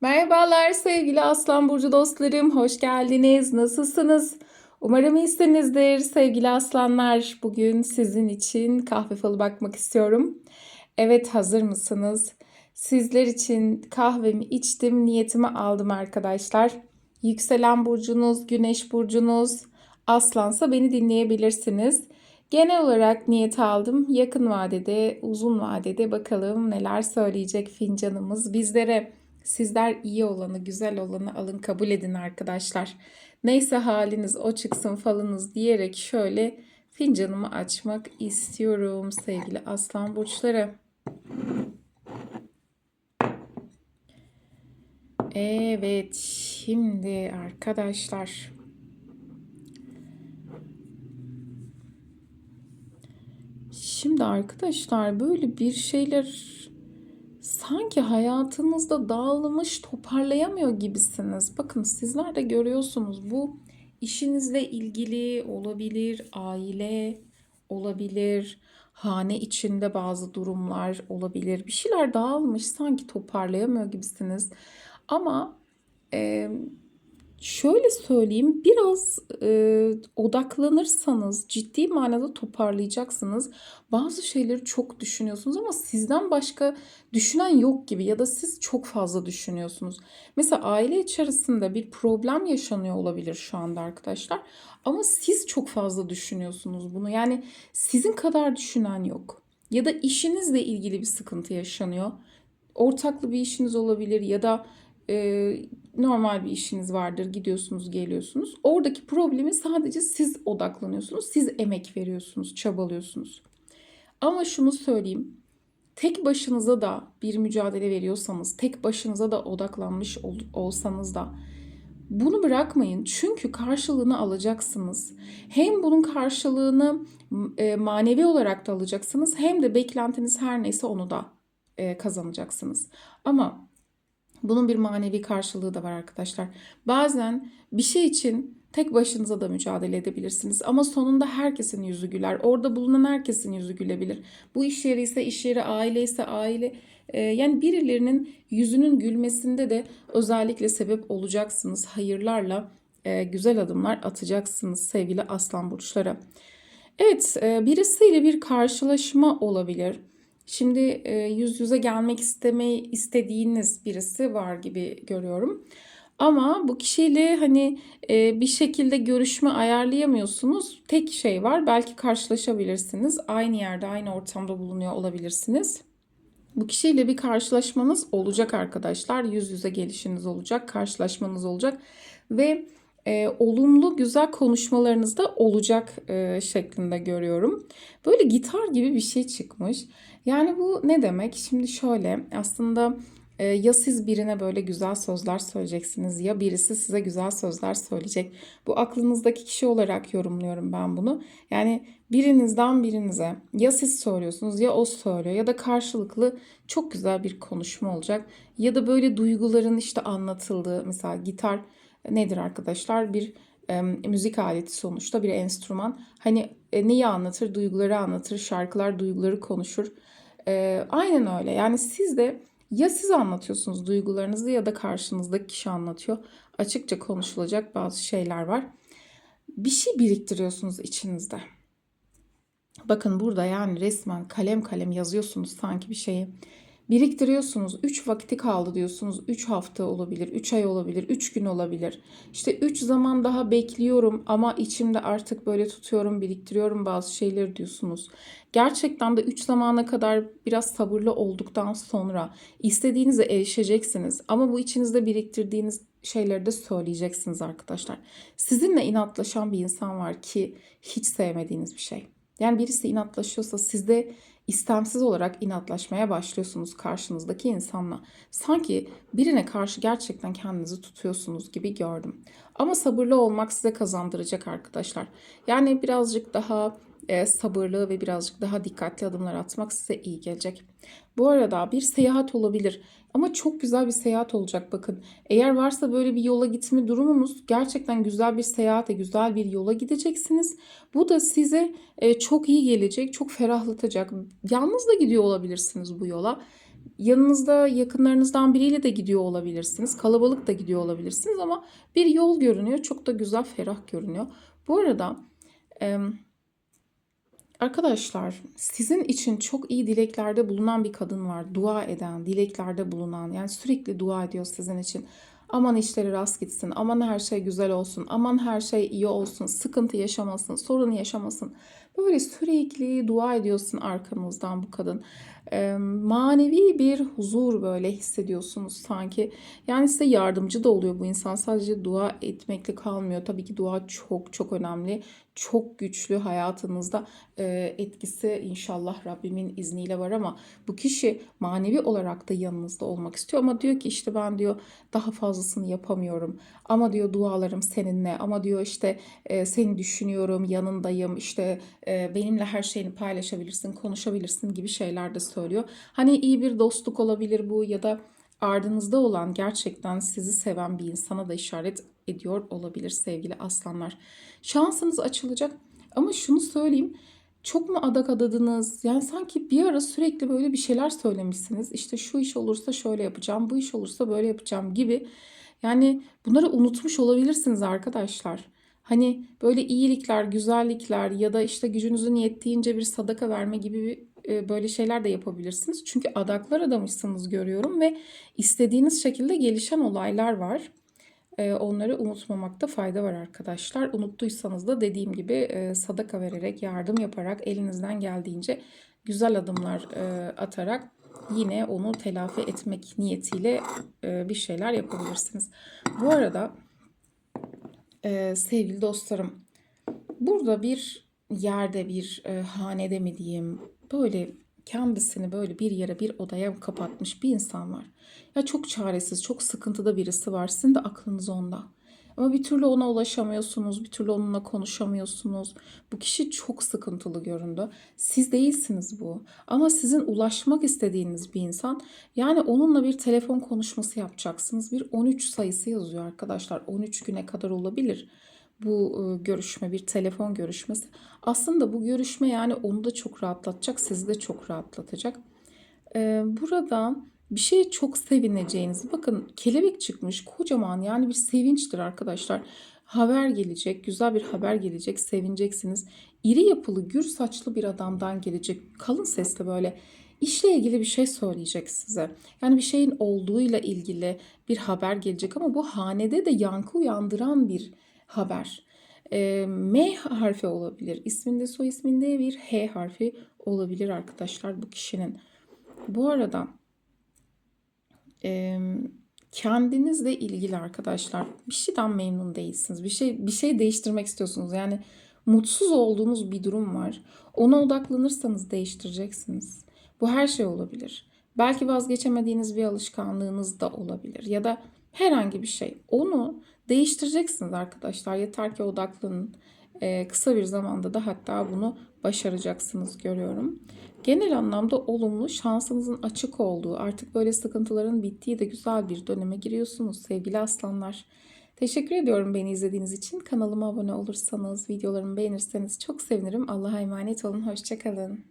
Merhabalar sevgili Aslan Burcu dostlarım, hoş geldiniz. Nasılsınız? Umarım iyisinizdir sevgili aslanlar. Bugün sizin için kahve falı bakmak istiyorum. Evet, hazır mısınız? Sizler için kahvemi içtim, niyetimi aldım arkadaşlar. Yükselen burcunuz, güneş burcunuz, aslansa beni dinleyebilirsiniz. Genel olarak niyet aldım. Yakın vadede, uzun vadede bakalım neler söyleyecek fincanımız bizlere. Sizler iyi olanı, güzel olanı alın kabul edin arkadaşlar. Neyse haliniz o çıksın falınız diyerek şöyle fincanımı açmak istiyorum sevgili aslan burçları. Evet, şimdi arkadaşlar Şimdi arkadaşlar böyle bir şeyler sanki hayatınızda dağılmış toparlayamıyor gibisiniz. Bakın sizler de görüyorsunuz bu işinizle ilgili olabilir, aile olabilir, hane içinde bazı durumlar olabilir. Bir şeyler dağılmış sanki toparlayamıyor gibisiniz. Ama e, Şöyle söyleyeyim, biraz e, odaklanırsanız ciddi manada toparlayacaksınız. Bazı şeyleri çok düşünüyorsunuz ama sizden başka düşünen yok gibi ya da siz çok fazla düşünüyorsunuz. Mesela aile içerisinde bir problem yaşanıyor olabilir şu anda arkadaşlar. Ama siz çok fazla düşünüyorsunuz bunu. Yani sizin kadar düşünen yok. Ya da işinizle ilgili bir sıkıntı yaşanıyor. Ortaklı bir işiniz olabilir ya da e, normal bir işiniz vardır. Gidiyorsunuz, geliyorsunuz. Oradaki problemi sadece siz odaklanıyorsunuz. Siz emek veriyorsunuz, çabalıyorsunuz. Ama şunu söyleyeyim. Tek başınıza da bir mücadele veriyorsanız, tek başınıza da odaklanmış ol, olsanız da bunu bırakmayın. Çünkü karşılığını alacaksınız. Hem bunun karşılığını e, manevi olarak da alacaksınız hem de beklentiniz her neyse onu da e, kazanacaksınız. Ama bunun bir manevi karşılığı da var arkadaşlar. Bazen bir şey için tek başınıza da mücadele edebilirsiniz ama sonunda herkesin yüzü güler. Orada bulunan herkesin yüzü gülebilir. Bu iş yeri ise iş yeri, aile ise aile. Ee, yani birilerinin yüzünün gülmesinde de özellikle sebep olacaksınız. Hayırlarla e, güzel adımlar atacaksınız sevgili aslan burçları. Evet, e, birisiyle bir karşılaşma olabilir. Şimdi e, yüz yüze gelmek istemeyi istediğiniz birisi var gibi görüyorum. Ama bu kişiyle hani e, bir şekilde görüşme ayarlayamıyorsunuz. Tek şey var belki karşılaşabilirsiniz. Aynı yerde aynı ortamda bulunuyor olabilirsiniz. Bu kişiyle bir karşılaşmanız olacak arkadaşlar. Yüz yüze gelişiniz olacak, karşılaşmanız olacak ve e, olumlu güzel konuşmalarınız da olacak e, şeklinde görüyorum. Böyle gitar gibi bir şey çıkmış. Yani bu ne demek? Şimdi şöyle aslında e, ya siz birine böyle güzel sözler söyleyeceksiniz ya birisi size güzel sözler söyleyecek. Bu aklınızdaki kişi olarak yorumluyorum ben bunu. Yani birinizden birinize ya siz söylüyorsunuz ya o söylüyor ya da karşılıklı çok güzel bir konuşma olacak. Ya da böyle duyguların işte anlatıldığı mesela gitar nedir arkadaşlar? Bir e, müzik aleti sonuçta bir enstrüman. Hani e, neyi anlatır? Duyguları anlatır. Şarkılar duyguları konuşur. E, aynen öyle. Yani siz de ya siz anlatıyorsunuz duygularınızı ya da karşınızdaki kişi anlatıyor. Açıkça konuşulacak bazı şeyler var. Bir şey biriktiriyorsunuz içinizde. Bakın burada yani resmen kalem kalem yazıyorsunuz sanki bir şeyi. Biriktiriyorsunuz. 3 vakti kaldı diyorsunuz. 3 hafta olabilir, 3 ay olabilir, 3 gün olabilir. İşte 3 zaman daha bekliyorum ama içimde artık böyle tutuyorum, biriktiriyorum bazı şeyleri diyorsunuz. Gerçekten de 3 zamana kadar biraz sabırlı olduktan sonra istediğinize erişeceksiniz. Ama bu içinizde biriktirdiğiniz şeyleri de söyleyeceksiniz arkadaşlar. Sizinle inatlaşan bir insan var ki hiç sevmediğiniz bir şey. Yani birisi inatlaşıyorsa sizde istemsiz olarak inatlaşmaya başlıyorsunuz karşınızdaki insanla. Sanki birine karşı gerçekten kendinizi tutuyorsunuz gibi gördüm. Ama sabırlı olmak size kazandıracak arkadaşlar. Yani birazcık daha e, sabırlı ve birazcık daha dikkatli adımlar atmak size iyi gelecek. Bu arada bir seyahat olabilir ama çok güzel bir seyahat olacak bakın. Eğer varsa böyle bir yola gitme durumunuz gerçekten güzel bir seyahate, güzel bir yola gideceksiniz. Bu da size e, çok iyi gelecek, çok ferahlatacak. Yalnız da gidiyor olabilirsiniz bu yola. Yanınızda yakınlarınızdan biriyle de gidiyor olabilirsiniz. Kalabalık da gidiyor olabilirsiniz ama bir yol görünüyor. Çok da güzel, ferah görünüyor. Bu arada e, arkadaşlar sizin için çok iyi dileklerde bulunan bir kadın var. Dua eden, dileklerde bulunan yani sürekli dua ediyor sizin için. Aman işleri rast gitsin, aman her şey güzel olsun, aman her şey iyi olsun, sıkıntı yaşamasın, sorun yaşamasın. Böyle sürekli dua ediyorsun arkanızdan bu kadın. Ee, manevi bir huzur böyle hissediyorsunuz sanki. Yani size yardımcı da oluyor bu insan. Sadece dua etmekle kalmıyor. Tabii ki dua çok çok önemli. Çok güçlü hayatınızda e, etkisi inşallah Rabbimin izniyle var ama bu kişi manevi olarak da yanınızda olmak istiyor ama diyor ki işte ben diyor daha fazlasını yapamıyorum. Ama diyor dualarım seninle ama diyor işte e, seni düşünüyorum, yanındayım, işte e, benimle her şeyini paylaşabilirsin, konuşabilirsin gibi şeyler de söylüyor. Hani iyi bir dostluk olabilir bu ya da ardınızda olan gerçekten sizi seven bir insana da işaret ediyor olabilir sevgili aslanlar. Şansınız açılacak ama şunu söyleyeyim. Çok mu adak adadınız? Yani sanki bir ara sürekli böyle bir şeyler söylemişsiniz. İşte şu iş olursa şöyle yapacağım, bu iş olursa böyle yapacağım gibi. Yani bunları unutmuş olabilirsiniz arkadaşlar. Hani böyle iyilikler, güzellikler ya da işte gücünüzün yettiğince bir sadaka verme gibi e, böyle şeyler de yapabilirsiniz. Çünkü adaklar adamışsınız görüyorum ve istediğiniz şekilde gelişen olaylar var. E, Onları unutmamakta fayda var arkadaşlar. Unuttuysanız da dediğim gibi e, sadaka vererek, yardım yaparak, elinizden geldiğince güzel adımlar atarak yine onu telafi etmek niyetiyle bir şeyler yapabilirsiniz. Bu arada sevgili dostlarım, burada bir yerde bir hanede mi diyeyim böyle kendisini böyle bir yere bir odaya kapatmış bir insan var. Ya çok çaresiz, çok sıkıntıda birisi var. Sizin de aklınız onda. Ama bir türlü ona ulaşamıyorsunuz, bir türlü onunla konuşamıyorsunuz. Bu kişi çok sıkıntılı göründü. Siz değilsiniz bu. Ama sizin ulaşmak istediğiniz bir insan. Yani onunla bir telefon konuşması yapacaksınız. Bir 13 sayısı yazıyor arkadaşlar. 13 güne kadar olabilir bu e, görüşme bir telefon görüşmesi. Aslında bu görüşme yani onu da çok rahatlatacak, sizi de çok rahatlatacak. E, burada bir şeye çok sevineceğiniz, bakın kelebek çıkmış kocaman yani bir sevinçtir arkadaşlar. Haber gelecek, güzel bir haber gelecek, sevineceksiniz. İri yapılı, gür saçlı bir adamdan gelecek, kalın sesle böyle işle ilgili bir şey söyleyecek size. Yani bir şeyin olduğuyla ilgili bir haber gelecek ama bu hanede de yankı uyandıran bir haber. E, M harfi olabilir. İsminde soy isminde bir H harfi olabilir arkadaşlar bu kişinin. Bu arada e, kendinizle ilgili arkadaşlar bir şeyden memnun değilsiniz. Bir şey bir şey değiştirmek istiyorsunuz. Yani mutsuz olduğunuz bir durum var. Ona odaklanırsanız değiştireceksiniz. Bu her şey olabilir. Belki vazgeçemediğiniz bir alışkanlığınız da olabilir ya da herhangi bir şey. Onu değiştireceksiniz arkadaşlar. Yeter ki odaklanın. Ee, kısa bir zamanda da hatta bunu başaracaksınız görüyorum. Genel anlamda olumlu, şansınızın açık olduğu, artık böyle sıkıntıların bittiği de güzel bir döneme giriyorsunuz sevgili aslanlar. Teşekkür ediyorum beni izlediğiniz için. Kanalıma abone olursanız, videolarımı beğenirseniz çok sevinirim. Allah'a emanet olun. Hoşçakalın.